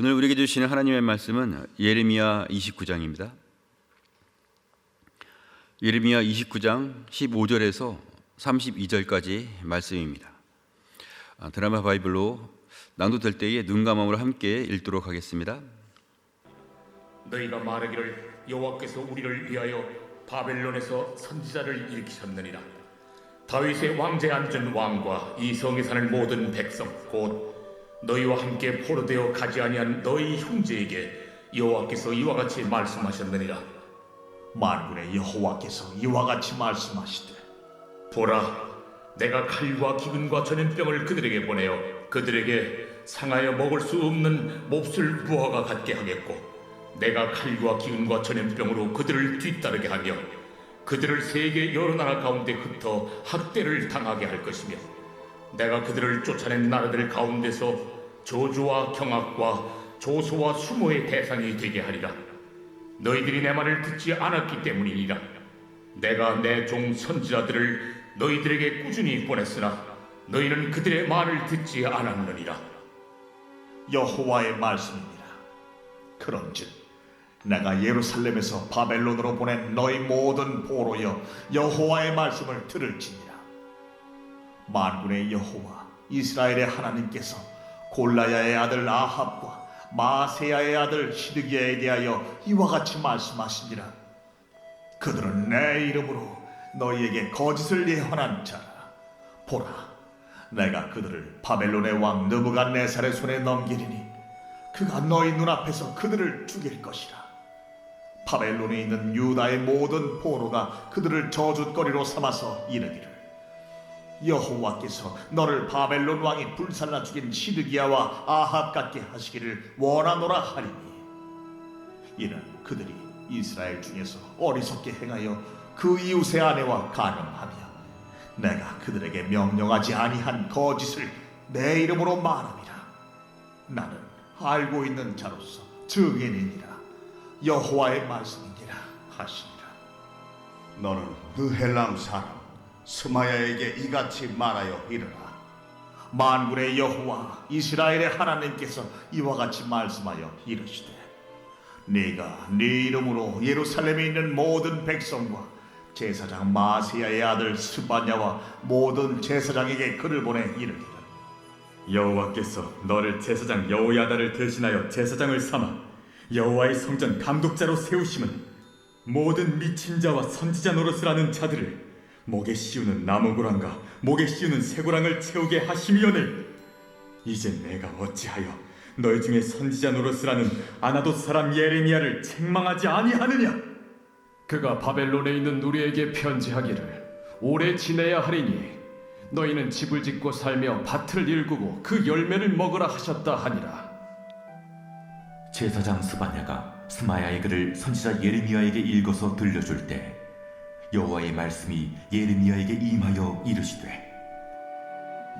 오늘 우리에게 주시는 하나님의 말씀은 예레미야 29장입니다. 예레미야 29장 15절에서 32절까지 말씀입니다. 아, 드라마 바이블로 낭독될 때에 눈 감음으로 함께 읽도록 하겠습니다. 너희가 말하기를 여호와께서 우리를 위하여 바벨론에서 선지자를 일으키셨느니라 다윗의 왕제에 앉은 왕과 이 성에 사는 모든 백성 곧 너희와 함께 포로되어 가지 아니한 너희 형제에게 여호와께서 이와 같이 말씀하셨느니라. 만군의 여호와께서 이와 같이 말씀하시되 보라 내가 칼과 기근과 전염병을 그들에게 보내어 그들에게 상하여 먹을 수 없는 몹쓸 부하가 갖게 하겠고 내가 칼과 기근과 전염병으로 그들을 뒤따르게 하며 그들을 세계 여러 나라 가운데 흩어 학대를 당하게 할 것이며 내가 그들을 쫓아낸 나라들 가운데서 저주와 경악과 조소와 수모의 대상이 되게 하리라. 너희들이 내 말을 듣지 않았기 때문이니라. 내가 내 종 선지자들을 너희들에게 꾸준히 보냈으나 너희는 그들의 말을 듣지 않았느니라. 여호와의 말씀이니라 그런즉 내가 예루살렘에서 바벨론으로 보낸 너희 모든 보로여 여호와의 말씀을 들을지니라 만군의 여호와 이스라엘의 하나님께서 골라야의 아들 아합과 마세야의 아들 시드기야에 대하여 이와 같이 말씀하시니라. 그들은 내 이름으로 너희에게 거짓을 예언한 자라. 보라 내가 그들을 바벨론의 왕 느부갓네살의 손에 넘기리니 그가 너희 눈앞에서 그들을 죽일 것이라. 바벨론에 있는 유다의 모든 포로가 그들을 저주거리로 삼아서 이르기를 여호와께서 너를 바벨론 왕이 불살라 죽인 시드기야와 아합 같게 하시기를 원하노라 하리니. 이는 그들이 이스라엘 중에서 어리석게 행하여 그 이웃의 아내와 가늠하며 내가 그들에게 명령하지 아니한 거짓을 내 이름으로 말함이라. 나는 알고 있는 자로서 증인이니라. 여호와의 말씀이니라 하시니라. 너는 느헬람 사람 스마야에게 이같이 말하여 이르라. 만군의 여호와 이스라엘의 하나님께서 이와 같이 말씀하여 이르시되 네가 네 이름으로 예루살렘에 있는 모든 백성과 제사장 마세야의 아들 스바냐와 모든 제사장에게 글을 보내 이르기를. 여호와께서 너를 제사장 여호야다를 대신하여 제사장을 삼아 여호와의 성전 감독자로 세우심은 모든 미친 자와 선지자 노릇을 하는 자들을 목에 씌우는 나무고랑과 목에 씌우는 쇠고랑을 채우게 하심이오늘 이제 내가 어찌하여 너희 중에 선지자 노릇을 하는 아나돗 사람 예레미야를 책망하지 아니하느냐? 그가 바벨론에 있는 우리에게 편지하기를 오래 지내야 하리니 너희는 집을 짓고 살며 밭을 일구고 그 열매를 먹으라 하셨다 하니라. 제사장 스바냐가 스마야의 글을 선지자 예레미야에게 읽어서 들려줄 때 여호와의 말씀이 예레미야에게 임하여 이르시되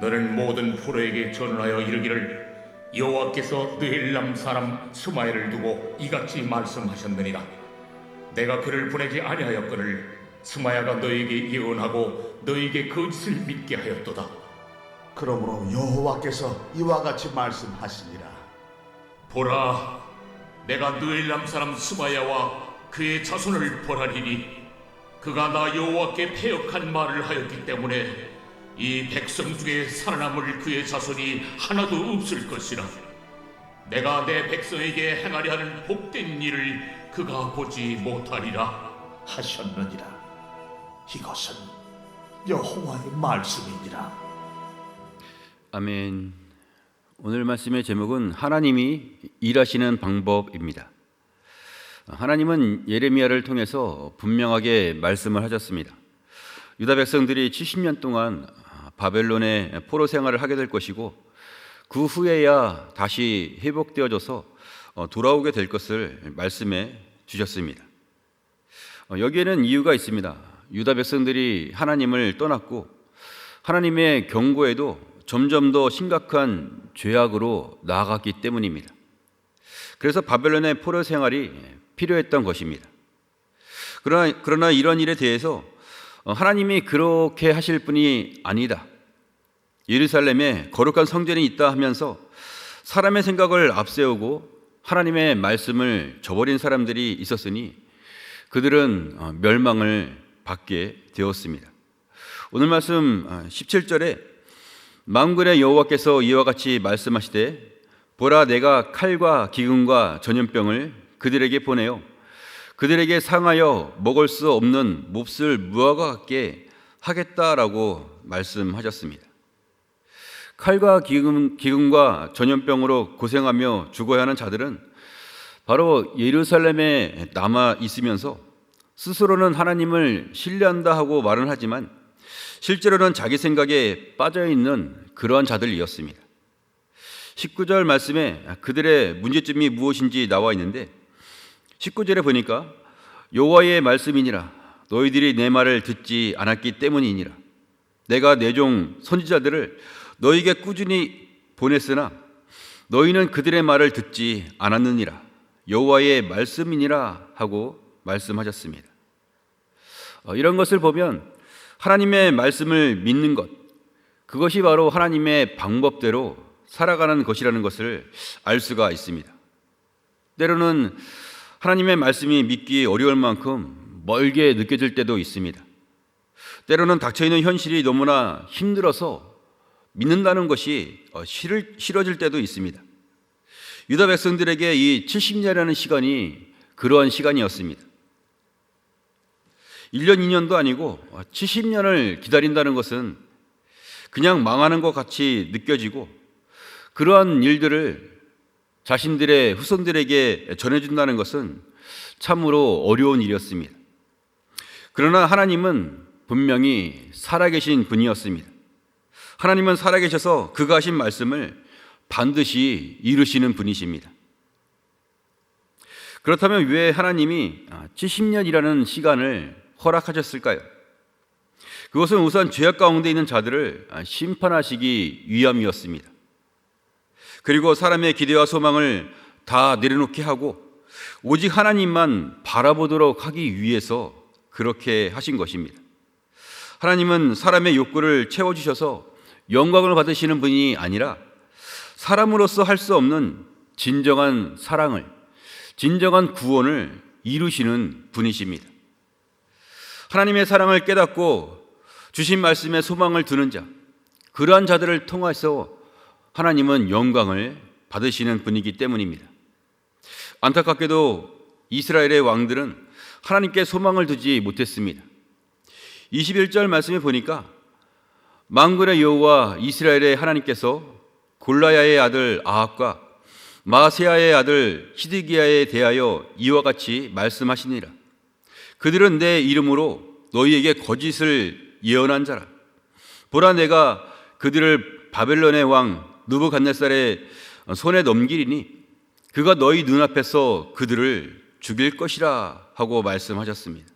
너는 모든 포로에게 전하여 이르기를 여호와께서 느헬람 사람 스마엘을 두고 이같이 말씀하셨느니라. 내가 그를 보내지 아니하였거늘 스마야가 너에게 예언하고 너에게 거짓을 믿게 하였도다. 그러므로 여호와께서 이와 같이 말씀하시니라. 보라 내가 느헬람 사람 스마야와 그의 자손을 벌하리니 그가 나 여호와께 패역한 말을 하였기 때문에 이 백성 중에 살아남을 그의 자손이 하나도 없을 것이라 내가 내 백성에게 행하려 하는 복된 일을 그가 보지 못하리라 하셨느니라 이것은 여호와의 말씀이니라 아멘. 오늘 말씀의 제목은 하나님이 일하시는 방법입니다. 하나님은 예레미야를 통해서 분명하게 말씀을 하셨습니다. 유다 백성들이 70년 동안 바벨론의 포로 생활을 하게 될 것이고 그 후에야 다시 회복되어져서 어, 돌아오게 될 것을 말씀해 주셨습니다. 어, 여기에는 이유가 있습니다. 유다 백성들이 하나님을 떠났고 하나님의 경고에도 점점 더 심각한 죄악으로 나아갔기 때문입니다. 그래서 바벨론의 포로 생활이 필요했던 것입니다. 그러나, 그러나 이런 일에 대해서 어, 하나님이 그렇게 하실 분이 아니다. 예루살렘에 거룩한 성전이 있다 하면서 사람의 생각을 앞세우고 하나님의 말씀을 저버린 사람들이 있었으니 그들은 어, 멸망을 받게 되었습니다. 오늘 말씀 17절에 만군의 여호와께서 이와 같이 말씀하시되 보라 내가 칼과 기근과 전염병을 그들에게 보내요 그들에게 상하여 먹을 수 없는 몹쓸 무화과 같게 하겠다라고 말씀하셨습니다. 칼과 기근, 기근과 전염병으로 고생하며 죽어야 하는 자들은 바로 예루살렘에 남아 있으면서 스스로는 하나님을 신뢰한다 하고 말은 하지만 실제로는 자기 생각에 빠져 있는 그러한 자들이었습니다. 19절 말씀에 그들의 문제점이 무엇인지 나와 있는데 19절에 보니까 여호와의 말씀이니라 너희들이 내 말을 듣지 않았기 때문이니라 내가 내 종 선지자들을 너희에게 꾸준히 보냈으나 너희는 그들의 말을 듣지 않았느니라 여호와의 말씀이니라 하고 말씀하셨습니다. 어, 이런 것을 보면 하나님의 말씀을 믿는 것 그것이 바로 하나님의 방법대로 살아가는 것이라는 것을 알 수가 있습니다. 때로는 하나님의 말씀이 믿기 어려울 만큼 멀게 느껴질 때도 있습니다. 때로는 닥쳐 있는 현실이 너무나 힘들어서 믿는다는 것이 어, 싫어질 때도 있습니다. 유다 백성들에게 이 70년이라는 시간이 그러한 시간이었습니다. 1년, 2년도 아니고 70년을 기다린다는 것은 그냥 망하는 것 같이 느껴지고 그러한 일들을 자신들의 후손들에게 전해준다는 것은 참으로 어려운 일이었습니다. 그러나 하나님은 분명히 살아계신 분이었습니다. 하나님은 살아계셔서 그가 하신 말씀을 반드시 이루시는 분이십니다. 그렇다면 왜 하나님이 70년이라는 시간을 허락하셨을까요? 그것은 우선 죄악 가운데 있는 자들을 심판하시기 위함이었습니다. 그리고 사람의 기대와 소망을 다 내려놓게 하고 오직 하나님만 바라보도록 하기 위해서 그렇게 하신 것입니다. 하나님은 사람의 욕구를 채워주셔서 영광을 받으시는 분이 아니라 사람으로서 할 수 없는 진정한 사랑을, 진정한 구원을 이루시는 분이십니다. 하나님의 사랑을 깨닫고 주신 말씀에 소망을 두는 자, 그러한 자들을 통해서 하나님은 영광을 받으시는 분이기 때문입니다. 안타깝게도 이스라엘의 왕들은 하나님께 소망을 두지 못했습니다. 21절 말씀에 보니까 만군의 여호와 이스라엘의 하나님께서 골라야의 아들 아합과 마세야의 아들 히드기야에 대하여 이와 같이 말씀하시니라. 그들은 내 이름으로 너희에게 거짓을 예언한 자라. 보라 내가 그들을 바벨론의 왕 느부갓네살의 손에 넘기리니 그가 너희 눈앞에서 그들을 죽일 것이라 하고 말씀하셨습니다.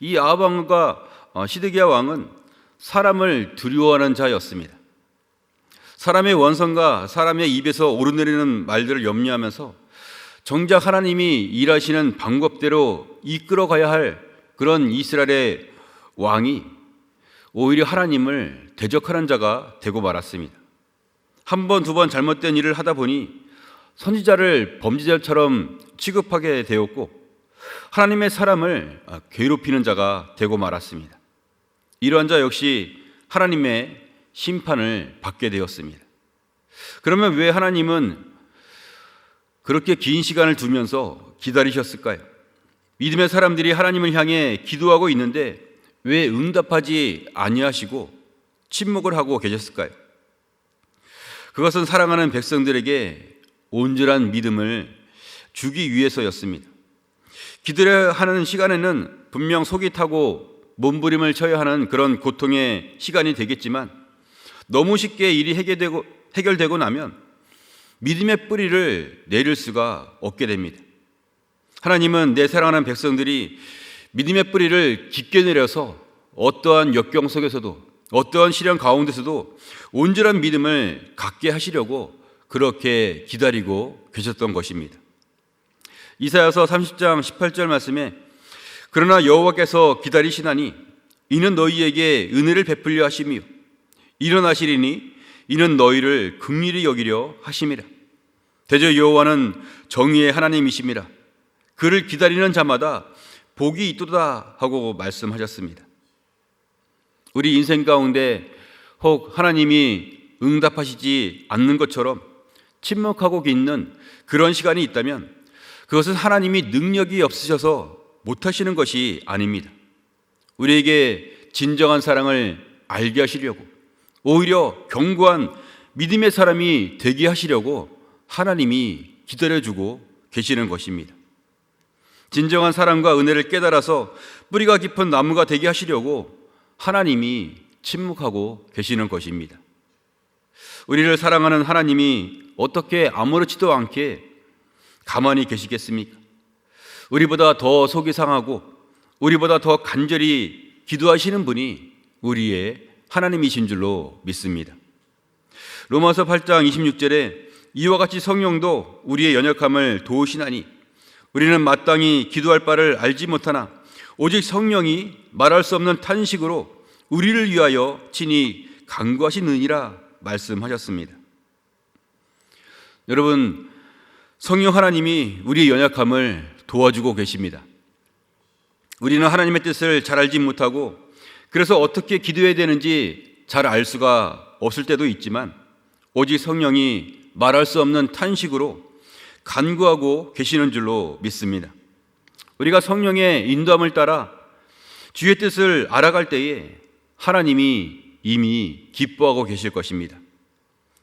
이 아합 왕과 시드기야 왕은 사람을 두려워하는 자였습니다. 사람의 원성과 사람의 입에서 오르내리는 말들을 염려하면서 정작 하나님이 일하시는 방법대로 이끌어 가야 할 그런 이스라엘의 왕이 오히려 하나님을 대적하는 자가 되고 말았습니다. 한 번, 두 번 잘못된 일을 하다 보니 선지자를 범죄자처럼 취급하게 되었고 하나님의 사람을 괴롭히는 자가 되고 말았습니다. 이러한 자 역시 하나님의 심판을 받게 되었습니다. 그러면 왜 하나님은 그렇게 긴 시간을 두면서 기다리셨을까요? 믿음의 사람들이 하나님을 향해 기도하고 있는데 왜 응답하지 아니하시고 침묵을 하고 계셨을까요? 그것은 사랑하는 백성들에게 온전한 믿음을 주기 위해서였습니다. 기도를 하는 시간에는 분명 속이 타고 몸부림을 쳐야 하는 그런 고통의 시간이 되겠지만 너무 쉽게 일이 해결되고, 해결되고 나면 믿음의 뿌리를 내릴 수가 없게 됩니다. 하나님은 내 사랑하는 백성들이 믿음의 뿌리를 깊게 내려서 어떠한 역경 속에서도 어떠한 시련 가운데서도 온전한 믿음을 갖게 하시려고 그렇게 기다리고 계셨던 것입니다. 이사야서 30장 18절 말씀에 그러나 여호와께서 기다리시나니 이는 너희에게 은혜를 베풀려 하시며 일어나시리니 이는 너희를 극률히 여기려 하심이라. 대저 여호와는 정의의 하나님이심이라. 그를 기다리는 자마다 복이 있도다 하고 말씀하셨습니다. 우리 인생 가운데 혹 하나님이 응답하시지 않는 것처럼 침묵하고 있는 그런 시간이 있다면 그것은 하나님이 능력이 없으셔서 못하시는 것이 아닙니다. 우리에게 진정한 사랑을 알게 하시려고 오히려 견고한 믿음의 사람이 되게 하시려고 하나님이 기다려주고 계시는 것입니다. 진정한 사랑과 은혜를 깨달아서 뿌리가 깊은 나무가 되게 하시려고 하나님이 침묵하고 계시는 것입니다. 우리를 사랑하는 하나님이 어떻게 아무렇지도 않게 가만히 계시겠습니까? 우리보다 더 속이 상하고 우리보다 더 간절히 기도하시는 분이 우리의 하나님이신 줄로 믿습니다. 로마서 8장 26절에 이와 같이 성령도 우리의 연약함을 도우시나니 우리는 마땅히 기도할 바를 알지 못하나 오직 성령이 말할 수 없는 탄식으로 우리를 위하여 친히 간구하시느니라 말씀하셨습니다. 여러분 성령 하나님이 우리의 연약함을 도와주고 계십니다. 우리는 하나님의 뜻을 잘 알지 못하고 그래서 어떻게 기도해야 되는지 잘 알 수가 없을 때도 있지만 오직 성령이 말할 수 없는 탄식으로 간구하고 계시는 줄로 믿습니다. 우리가 성령의 인도함을 따라 주의 뜻을 알아갈 때에 하나님이 이미 기뻐하고 계실 것입니다.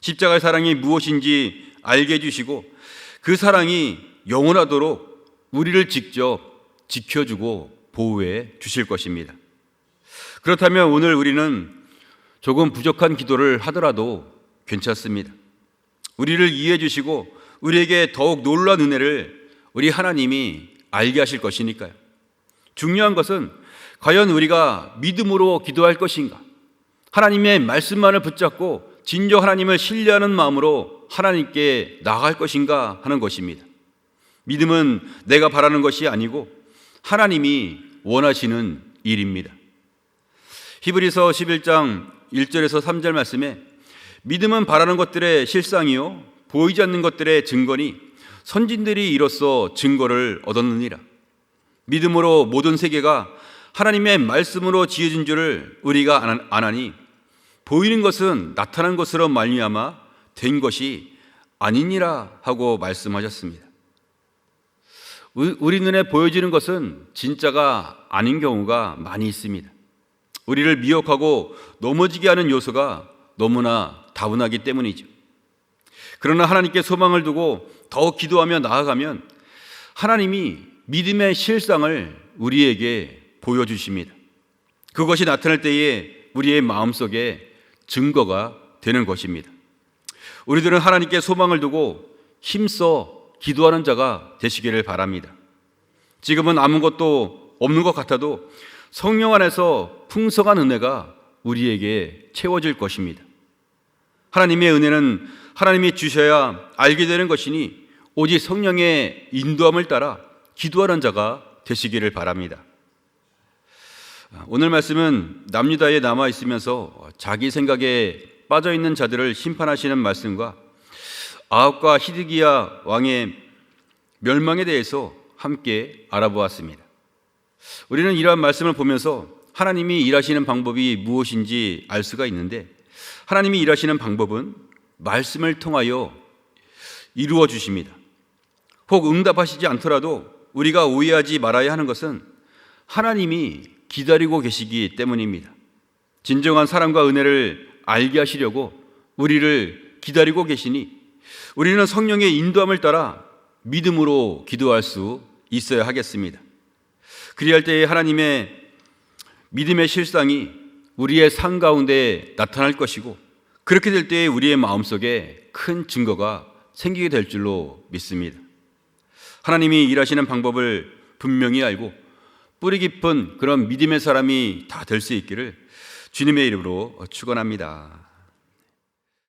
십자가의 사랑이 무엇인지 알게 해주시고 그 사랑이 영원하도록 우리를 직접 지켜주고 보호해 주실 것입니다. 그렇다면 오늘 우리는 조금 부족한 기도를 하더라도 괜찮습니다. 우리를 이해해 주시고 우리에게 더욱 놀라운 은혜를 우리 하나님이 알게 하실 것이니까요. 중요한 것은 과연 우리가 믿음으로 기도할 것인가? 하나님의 말씀만을 붙잡고 진정 하나님을 신뢰하는 마음으로 하나님께 나아갈 것인가 하는 것입니다. 믿음은 내가 바라는 것이 아니고 하나님이 원하시는 일입니다. 히브리서 11장 1절에서 3절 말씀에 믿음은 바라는 것들의 실상이요 보이지 않는 것들의 증거니 선진들이 이로써 증거를 얻었느니라. 믿음으로 모든 세계가 하나님의 말씀으로 지어진 줄을 우리가 아나니 보이는 것은 나타난 것으로 말미암아 된 것이 아니니라 하고 말씀하셨습니다. 우리 눈에 보여지는 것은 진짜가 아닌 경우가 많이 있습니다. 우리를 미혹하고 넘어지게 하는 요소가 너무나 다분하기 때문이죠. 그러나 하나님께 소망을 두고 더 기도하며 나아가면 하나님이 믿음의 실상을 우리에게 보여주십니다. 그것이 나타날 때에 우리의 마음속에 증거가 되는 것입니다. 우리들은 하나님께 소망을 두고 힘써 기도하는 자가 되시기를 바랍니다. 지금은 아무것도 없는 것 같아도 성령 안에서 풍성한 은혜가 우리에게 채워질 것입니다. 하나님의 은혜는 하나님이 주셔야 알게 되는 것이니 오직 성령의 인도함을 따라 기도하는 자가 되시기를 바랍니다. 오늘 말씀은 남유다에 남아 있으면서 자기 생각에 빠져 있는 자들을 심판하시는 말씀과 아합과 히드기야 왕의 멸망에 대해서 함께 알아보았습니다. 우리는 이러한 말씀을 보면서 하나님이 일하시는 방법이 무엇인지 알 수가 있는데 하나님이 일하시는 방법은 말씀을 통하여 이루어 주십니다. 혹 응답하시지 않더라도 우리가 오해하지 말아야 하는 것은 하나님이 기다리고 계시기 때문입니다. 진정한 사랑과 은혜를 알게 하시려고 우리를 기다리고 계시니 우리는 성령의 인도함을 따라 믿음으로 기도할 수 있어야 하겠습니다. 그리할 때에 하나님의 믿음의 실상이 우리의 삶 가운데 나타날 것이고 그렇게 될 때에 우리의 마음속에 큰 증거가 생기게 될 줄로 믿습니다. 하나님이 일하시는 방법을 분명히 알고 뿌리 깊은 그런 믿음의 사람이 다 될 수 있기를 주님의 이름으로 축원합니다.